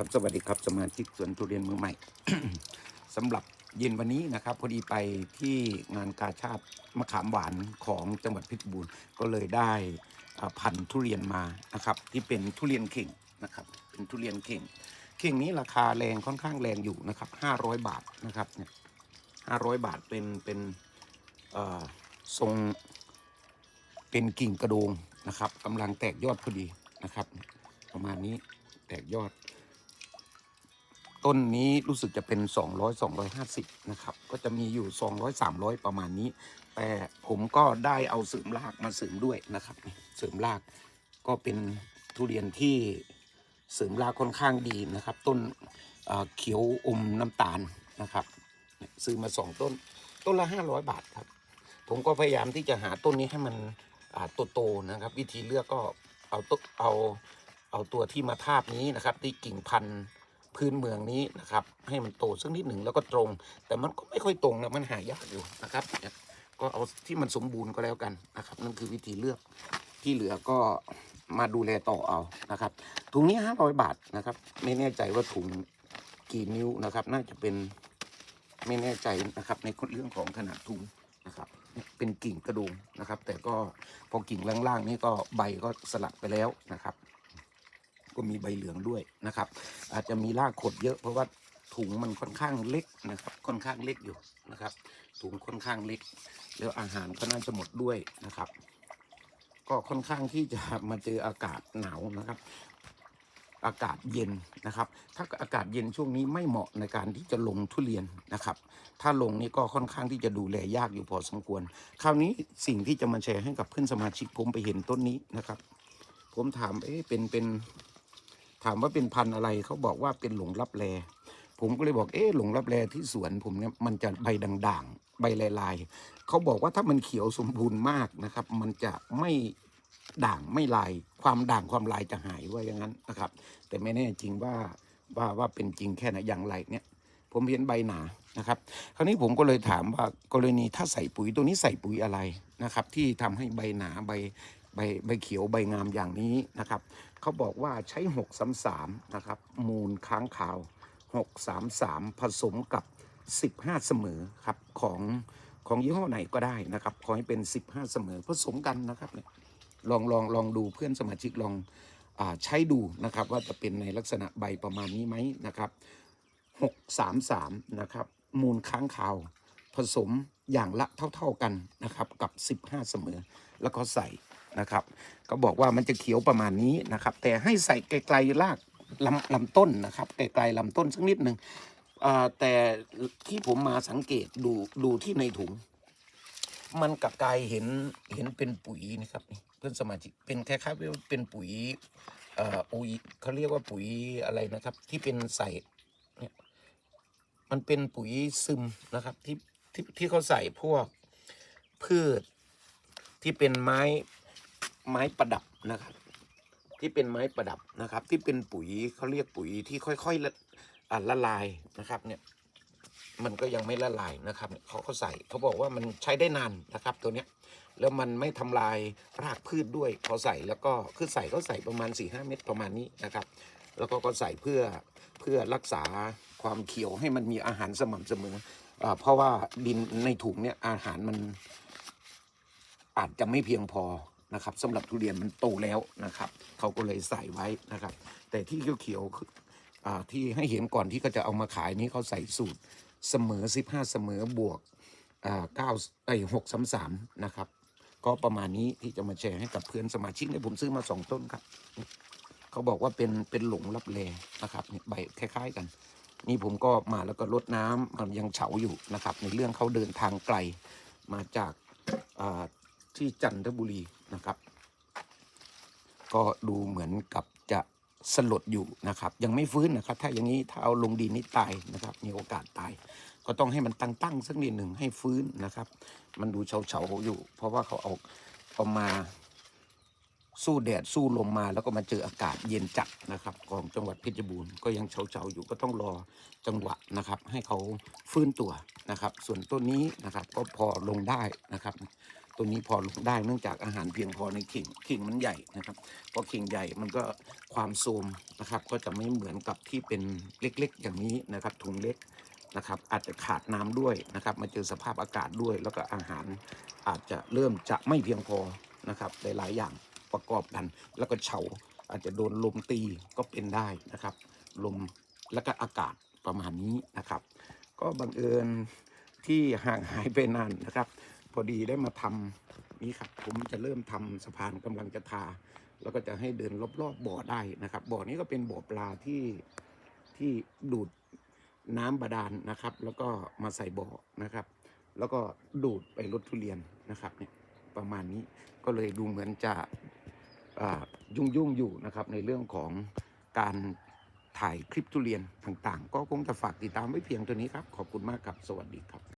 ครับสวัสดีครับสมาชิกสวนทุเรียนมือใหม่สำหรับเย็นวันนี้นะครับ พอดีไปที่งานกาชาติมะขามหวานของจังหวัดเพชรบูรณ์ก็เลยได้พันธุ์ทุเรียนมานะครับ ที่เป็นทุเรียนเข่งนะครับ เป็นทุเรียนเข่ง เข่งนี้ราคาแรงค่อนข้างแรงอยู่นะครับ500บาทนะครับเนี่ย500บาทเป็นเป็นทรงเป็นกิ่งกระโดงนะครับกำลังแตกยอดพอดีนะครับ ประมาณนี้แตกยอด ต้นนี้รู้สึกจะเป็น 200 250 นะครับ ก็จะมีอยู่ 200 300 ประมาณนี้ แต่ผมก็ได้เอาเสริมรากมาเสริมด้วยนะครับ เสริมรากก็เป็นทุเรียนที่เสริมรากค่อนข้างดีนะครับ ต้นเเขียวอมน้ำตาลนะครับ ซื้อมาสองต้น ต้นละ 500 บาทครับ ผมก็พยายามที่จะหาต้นนี้ให้มันอ่าโตๆนะครับ วิธีเลือกก็เอาต้เอาเอาตัวที่มาทาบนี้นะครับ ที่กิ่งพันธุ์ พื้นเมืองนี้นะครับ ให้มันโตสักนิดหนึ่งแล้วก็ตรง แต่มันก็ไม่ค่อยตรงนะมันหายากอยู่นะครับ ก็เอาที่มันสมบูรณ์ก็แล้วกันนะครับนั่นคือวิธีเลือกที่เหลือก็มาดูแลต่อเอานะครับถุงนี้ห้าร้อยบาทนะครับ ไม่แน่ใจว่าถุงกี่นิ้วนะครับ น่าจะเป็นไม่แน่ใจนะครับในเรื่องของขนาดถุงนะครับเป็นกิ่งกระดูงนะครับ แต่ก็พอกิ่งล่างๆนี่ก็ใบก็สลัดไปแล้วนะครับ ก็มีใบเหลืองด้วยนะครับ อาจจะมีรากขดเยอะเพราะว่าถุงมันค่อนข้างเล็กนะครับ ค่อนข้างเล็กอยู่นะครับ ถุงค่อนข้างเล็ก แล้วอาหารก็น่าจะหมดด้วยนะครับ ก็ค่อนข้างที่จะมาเจออากาศหนาวนะครับ อากาศเย็นนะครับ ถ้าอากาศเย็นช่วงนี้ไม่เหมาะในการที่จะลงทุเรียนนะครับ ถ้าลงนี่ก็ค่อนข้างที่จะดูแลยากอยู่พอสมควร คราวนี้สิ่งที่จะมาแชร์ให้กับเพื่อนสมาชิกผมไปเห็นต้นนี้นะครับ ผมถามเอ๊ะเป็นเป็น ถามว่าเป็นพันธุ์อะไรเขาบอกว่าเป็นหลงรับแลผมก็เลยบอกเอ๊ะหลงรับแลที่สวนผมเนี่ยมันจะใบด่างๆ ใบลายๆเขาบอกว่าถ้ามันเขียวสมบูรณ์มากนะครับ มันจะไม่ด่างไม่ลาย ความด่างความลายจะหายว่าอย่างนั้นนะครับ แต่ไม่แน่จริงว่าว่าว่าเป็นจริงแค่ไหนอย่างไรเนี่ย ผมเห็นใบหนานะครับ คราวนี้ผมก็เลยถามว่ากรณีถ้าใส่ปุ๋ยตัวนี้ใส่ปุ๋ยอะไรนะครับ ที่ทำให้ใบหนาใบ ใบใบเขียวใบงามอย่างนี้นะครับเขาบอกว่าใช้6 3 3นะครับมูลค้างคาว 6 3 3 ผสมกับ 15 เสมอครับของของยี่ห้อไหนก็ได้นะครับขอให้เป็น 15 เสมอผสมกันนะครับเนี่ยลองลองลองดูเพื่อนสมาชิกลองอใช้ดูนะครับว่าจะเป็นในลักษณะใบประมาณนี้ไหมนะครับ 633 นะครับ มูลค้างคาว ผสมอย่างละเท่า ๆกันนะครับกับ 15 เสมอ แล้วก็ใส่ นะครับ ก็บอกว่ามันจะเขียวประมาณนี้นะครับ แต่ให้ใส่ไกลๆรากลำลำต้นนะครับไกลๆลำต้นสักนิดหนึ่งแต่ที่ผมมาสังเกตดูดูที่ในถุง มันกับกายเห็นเห็นเป็นปุ๋ยนะครับเพื่อนสมาชิกเป็นคล้ายๆเป็นปุ๋ยเอ่อปุ๋ยเขาเรียกว่าปุ๋ยอะไรนะครับ ที่เป็นใส่เนี่ยมันเป็นปุ๋ยซึมนะครับที่ที่ที่เขาใส่พวกพืชที่เป็นไม้ ไม้ประดับนะครับ ที่เป็นไม้ประดับนะครับ ที่เป็นปุ๋ยเขาเรียกปุ๋ยที่ค่อยๆละละลายนะครับ เนี่ย มันก็ยังไม่ละลายนะครับเขาก็ใส่เขาบอกว่ามันใช้ได้นานนะครับ ตัวเนี้ยแล้วมันไม่ทำลายรากพืชด้วยพอใส่แล้วก็คือใส่ก็ใส่ประมาณ4ี่ห้าเม็ดประมาณนี้นะครับ แล้วก็ก็ใส่เพื่อเพื่อรักษาความเขียวให้มันมีอาหารสม่ำเสมอเพราะว่าดินในถุงเนี่ยอาหารมันอาจจะไม่เพียงพอ นะครับสำหรับทุเรียนมันโตแล้วนะครับเขาก็เลยใส่ไว้นะครับ แต่ที่เขียวๆคืออ่าที่ให้เห็นก่อนที่เขาจะเอามาขายนี้เขาใส่สูตรเสมอ 15 เสมอบวกอ่าไอ้6 3 3นะครับ ก็ประมาณนี้ที่จะมาแชร์ให้กับเพื่อนสมาชิกเนี่ยผมซื้อมาสองต้นครับ เขาบอกว่าเป็นเป็นหลงรับแลนะครับเนี่ยใบคล้ายๆกัน นี่ผมก็มาแล้วก็ลดน้ำมันยังเฉาอยู่นะครับ ในเรื่องเขาเดินทางไกลมาจากอ่า ที่จันทบุรีนะครับ ก็ดูเหมือนกับจะสลดอยู่นะครับ ยังไม่ฟื้นนะครับ ถ้าอย่างนี้ถ้าเอาลงดินนี่ตายนะครับ มีโอกาสตาย ก็ต้องให้มันตั้งๆสักนิดหนึ่งให้ฟื้นนะครับ มันดูเฉาๆอยู่ เพราะว่าเขาเอาเอามาสู้แดดสู้ลมมาแล้วก็มาเจออากาศเย็นจัดนะครับ ของจังหวัดเพชรบูรณ์ก็ยังเฉาๆอยู่ก็ต้องรอจังหวะนะครับ ให้เขาฟื้นตัวนะครับ ส่วนต้นนี้นะครับ ก็พอลงได้นะครับ ตัวนี้พอลงได้เนื่องจากอาหารเพียงพอในขิงขิงมันใหญ่นะครับพอขิงใหญ่มันก็ความโทรมนะครับ ก็จะไม่เหมือนกับที่เป็นเล็กๆ อย่างนี้นะครับถุงเล็กนะครับ อาจจะขาดน้ำด้วยนะครับ มาเจอสภาพอากาศด้วย แล้วก็อาหารอาจจะเริ่มจะไม่เพียงพอนะครับหลายๆอย่างประกอบกัน แล้วก็เฉาอาจจะโดนลมตีก็เป็นได้นะครับ ลมแล้วก็อากาศประมาณนี้นะครับ ก็บังเอิญที่ห่างหายไปนานนะครับ พอดีได้มาทำนี่ครับผมจะเริ่มทำสะพานกำลังจะทา แล้วก็จะให้เดินรอบๆบบ่อได้นะครับ บ่อนี้ก็เป็นบ่อปลาที่ที่ดูดน้ำบาดาลนะครับ แล้วก็มาใส่บ่อนะครับ แล้วก็ดูดไปรถทุเรียนนะครับเนี่ยประมาณนี้ก็เลยดูเหมือนจะยุ่งยุ่งๆอยู่นะครับในเรื่องของการถ่ายคลิปทุเรียนต่างๆ ก็คงจะฝากติดตามไว้เพียงเท่านี้ครับ ขอบคุณมากครับ สวัสดีครับ